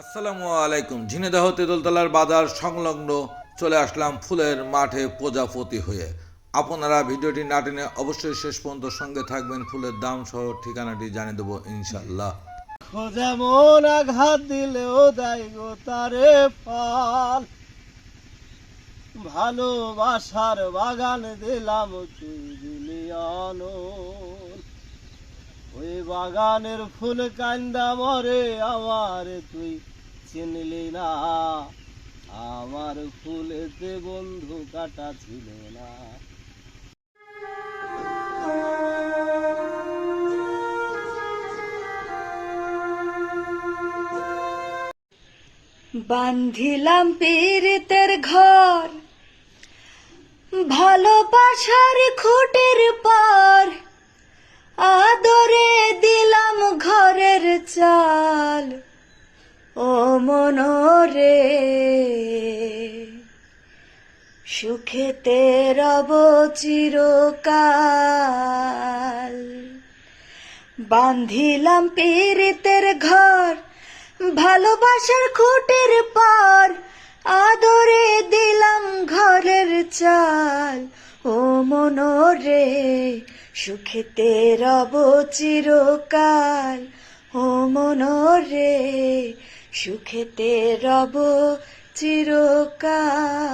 আসসালামু আলাইকুম। ঝিনেদাহ তেঁতুলতলার বাজার সংলগ্ন চলে আসলাম ফুলের মাঠে প্রজাপতি হয়ে। আপনারা ভিডিওটি না টেনে অবশ্যই শেষ পর্যন্ত সঙ্গে থাকবেন। ফুলের দাম সহ ঠিকানাটি জানিয়ে দেবো ইনশাল্লাহ যেমন আঘাত দিলেও দেয় গো তারে ফল ভালোবাসার বাগান দিলাম তুই দিলি ওই বাগানের ফুল কান্দা মরে আমার তুই চিনলি না। আমার ফুলেতে বন্ধু কাটা ছিল না। বান্ধিলাম পীড়িতের ঘর, ভালোবাসার খুঁটির পার। আদরে দিলাম ঘরের চাল। ও মনরে, সুখেতে রব চিরকাল। বান্ধিলাম পীড়িতের ঘর, ভালোবাসার খুঁটির পার। আদরে দিলাম ঘরের চাল। ও মনরে সুখেতে রব চিরকাল ও মনরে সুখেতে রব চিরকাল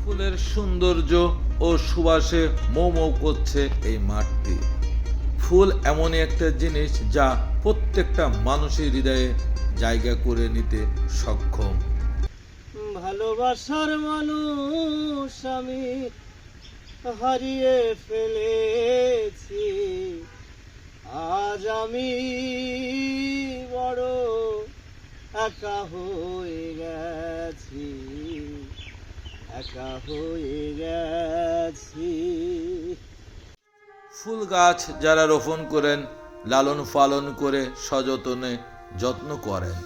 ফুলের সৌন্দর্য ও সুবাসে মৌ মৌ করছে এই মাঠটি। ফুল এমনই একটা জিনিস যা প্রত্যেকটা মানুষের হৃদয়ে জায়গা করে নিতে সক্ষম। ভালোবাসার মানুষ আমি হারিয়ে ফেলেছি। আজ আমি বড় একা হয়ে গেছি, একা হয়ে গেছি। ফুল গাছ যারা রোপণ করেন লালন পালন করে সযতনে যত্ন করেন।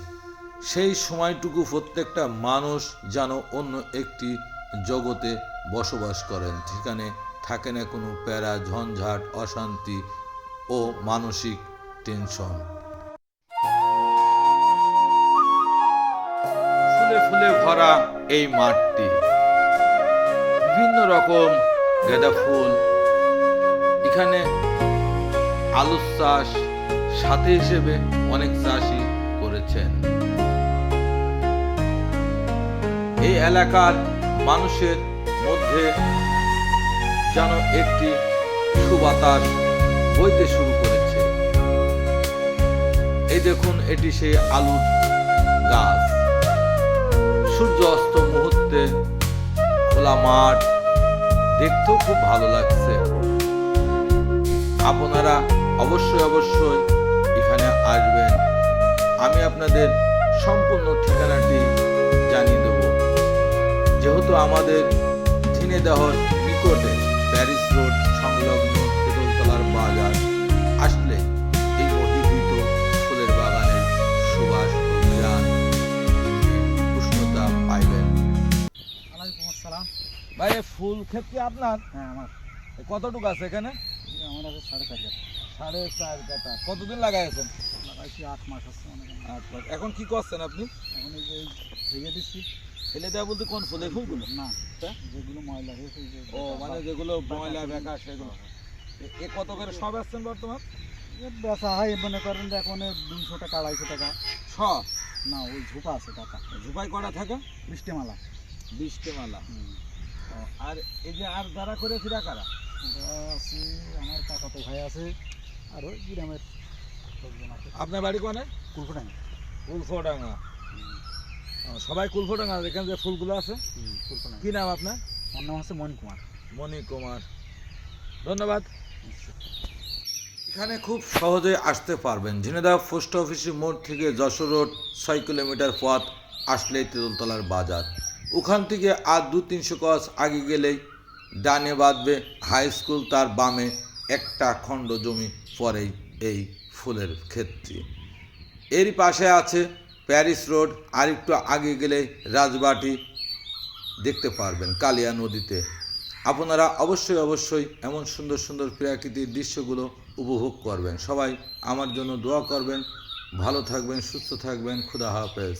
সেই সময়টুকু প্রত্যেকটা মানুষ যেন অন্য একটি জগতে বসবাস করেন। সেখানে থাকে না কোনো প্যারা, ঝঞ্ঝাট, অশান্তি ও মানসিক টেনশন। ফুলে ফুলে ভরা এই মাঠটি। বিভিন্ন রকম গেঁদা ফুল। এখানে আলুর চাষ সাথে হিসেবে অনেক চাষই করেছেন। এই এলাকার মানুষের মধ্যে যেন একটি সুবাতাস বইতে শুরু করেছে। এই দেখুন, এটি সেই আলুর গাছ। সূর্য অস্ত মুহূর্তে খোলা মাঠ, দেখতেও খুব ভালো লাগছে। আপনারা অবশ্যই অবশ্যই এখানে আসবেন। আমি আপনাদের সম্পূর্ণ ঠিকানাটি আমাদের ঝিনেদহর নিকটে প্যারিস রোড সংলগ্ন তেঁতুলতলার বাজার আসলে এই মহিভূত ফুলের বাগানের সুবাস ও উষ্ণতা পাইবেন। আসসালাম। ভাই ফুল ক্ষেত কি আপনার? হ্যাঁ আমার। কতটুকু আছে এখানে? আমার আছে সাড়ে চার হাজার সাড়ে চার কাটা কতদিন লাগাইছেন? লাগাইছি আট মাস আচ্ছা এখন কি করছেন আপনি? এখন এই যে ভেঙে দিচ্ছি। ফেলে দেওয়া বলতে কোন ফুলের ফুলগুলো? না যেগুলো ময়লা ও মানে যেগুলো ময়লা বেকা সেগুলো। এ- কত করে সব আসছেন বর্তমান? বেচা হয় মনে করেন এখন দুশো টাকা আড়াইশো টাকা। ছ? না ওই ঝোপা আছে টাকা ঝুপাই কটা থাকে? বৃষ্টিমালা। বিশটে মালা আর এই যে আর যারা করে ফিরা কারা? আছে আমার কাকা তো ভাই আছে আর ওই গ্রামের আপনার বাড়ি কোনে? কুলফোডাঙ্গা। ও, সবাই কুলফোডাঙ্গা এখানে যে ফুলগুলো আছে? কি নাম আপনার? আমার নাম হচ্ছে মন কুমার। মণি কুমার। ধন্যবাদ। এখানে খুব সহজে আসতে পারবেন। ঝিনেদা পোস্ট অফিসের মোড় থেকে যশোর রোড ছয় কিলোমিটার পথ আসলেই তেঁতুলতলার বাজার। ওখান থেকে আর দু তিনশো গজ আগে গেলেই ডানে বাঁধবে হাই স্কুল তার বামে একটা খণ্ড জমি পরেই এই ফুলের ক্ষেত্রে। এরই পাশে আছে প্যারিস রোড আরেকটু আগে গেলে রাজবাটি দেখতে পারবেন, কালিয়া নদীতে। আপনারা অবশ্যই অবশ্যই এমন সুন্দর সুন্দর প্রাকৃতিক দৃশ্যগুলো উপভোগ করবেন। সবাই আমার জন্য দোয়া করবেন। ভালো থাকবেন, সুস্থ থাকবেন। খুদা হাফেজ।